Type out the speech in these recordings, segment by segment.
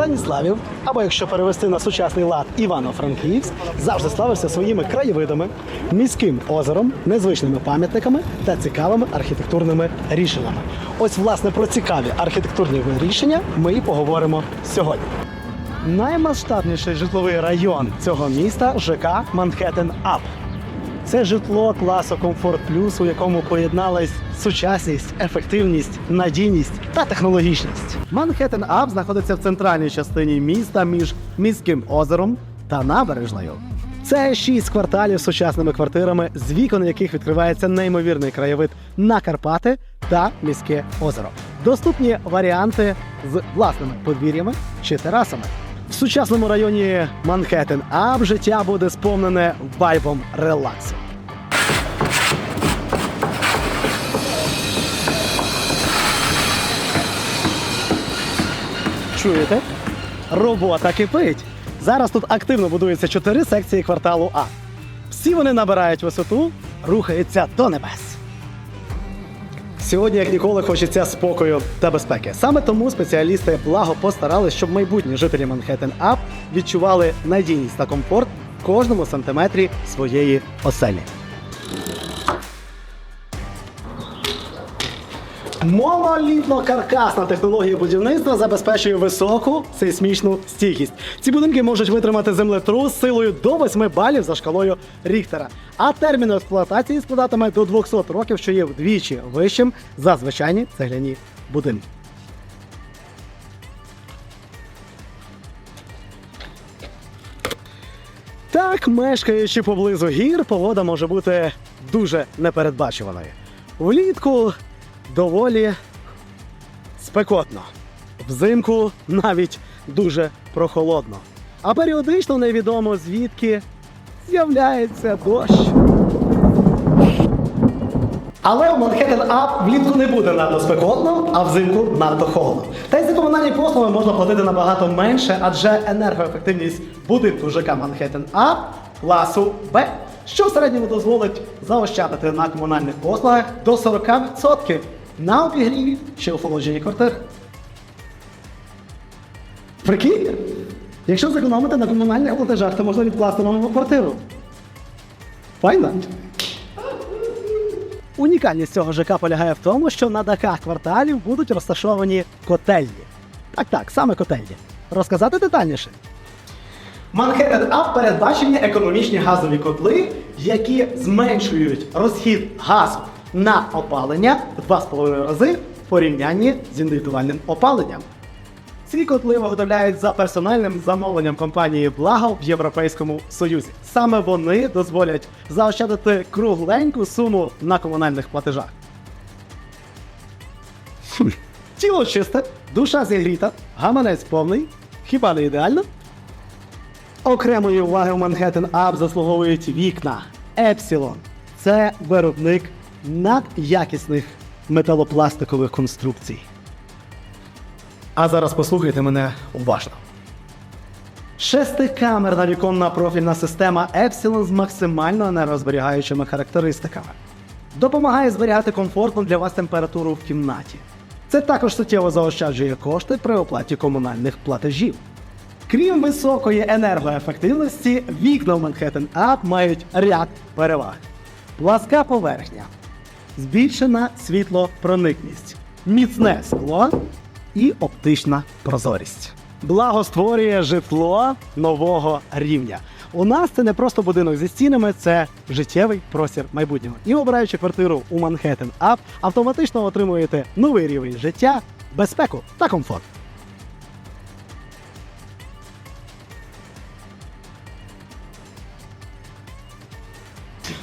Станіславів, або якщо перевести на сучасний лад Івано-Франківськ, завжди славився своїми краєвидами, міським озером, незвичними пам'ятниками та цікавими архітектурними рішеннями. Ось власне про цікаві архітектурні рішення ми і поговоримо сьогодні. Наймасштабніший житловий район цього міста ЖК Манхеттен Ап. Це житло класу Комфорт Плюс, у якому поєднались сучасність, ефективність, надійність та технологічність. Манхеттен Ап знаходиться в центральній частині міста між міським озером та набережною. Це шість кварталів з сучасними квартирами, з вікон яких відкривається неймовірний краєвид на Карпати та міське озеро. Доступні варіанти з власними подвір'ями чи терасами. В сучасному районі Манхеттен Ап життя буде сповнене вайбом релаксу. Чуєте? Робота кипить. Зараз тут активно будуються чотири секції кварталу А. Всі вони набирають висоту, рухаються до небес. Сьогодні, як ніколи, хочеться спокою та безпеки. Саме тому спеціалісти благо постарались, щоб майбутні жителі Манхеттен Ап відчували надійність та комфорт в кожному сантиметрі своєї оселі. Монолітно-каркасна технологія будівництва забезпечує високу сейсмічну стійкість. Ці будинки можуть витримати землетрус силою до 8 балів за шкалою Ріхтера. А термін експлуатації складатиме до 200 років, що є вдвічі вищим за звичайні цегляні будинки. Так, мешкаючи поблизу гір, погода може бути дуже непередбачуваною. Влітку доволі спекотно, взимку навіть дуже прохолодно. А періодично невідомо звідки з'являється дощ. Але у Манхеттен Ап влітку не буде надто спекотно, а взимку надто холодно. Та й за комунальні послуги можна платити набагато менше, адже енергоефективність будинку ЖК Манхеттен Ап класу Б, що в середньому дозволить заощадити на комунальних послугах до 40% на обігріві чи охолодженні квартир. Прикиньте, якщо зекономити на комунальних платежах, то можна відкласти нову квартиру. Файно? Унікальність цього ЖК полягає в тому, що на дахах кварталів будуть розташовані котельні. Так, так, саме котельні. Розказати детальніше. Манхеттен Ап передбачені економічні газові котли, які зменшують розхід газу на опалення в 2,5 рази в порівнянні з індивідуальним опаленням. Ці котли виготовляють за персональним замовленням компанії Благо в Європейському Союзі. Саме вони дозволять заощадити кругленьку суму на комунальних платежах. Тіло чисте, душа зігріта, гаманець повний. Хіба не ідеально? Окремої уваги у Манхеттен Ап заслуговують вікна Епсилон. Це виробник надякісних металопластикових конструкцій. А зараз послухайте мене уважно. Шестикамерна віконна профільна система Epsilon з максимально енергозберігаючими характеристиками. Допомагає зберігати комфортну для вас температуру в кімнаті. Це також суттєво заощаджує кошти при оплаті комунальних платежів. Крім високої енергоефективності, вікна в Manhattan Up мають ряд переваг: пласка поверхня, збільшена світлопроникність, міцне скло і оптична прозорість. Благо створює житло нового рівня. У нас це не просто будинок зі стінами, це життєвий простір майбутнього. І обираючи квартиру у Манхеттен Ап, автоматично отримуєте новий рівень життя, безпеку та комфорт.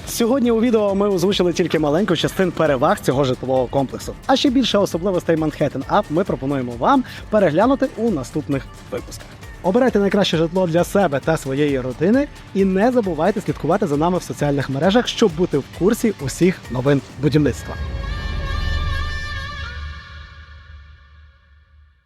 Сьогодні у відео ми озвучили тільки маленьку частину переваг цього житлового комплексу. А ще більше особливостей Манхеттен Ап ми пропонуємо вам переглянути у наступних випусках. Обирайте найкраще житло для себе та своєї родини і не забувайте слідкувати за нами в соціальних мережах, щоб бути в курсі усіх новин будівництва.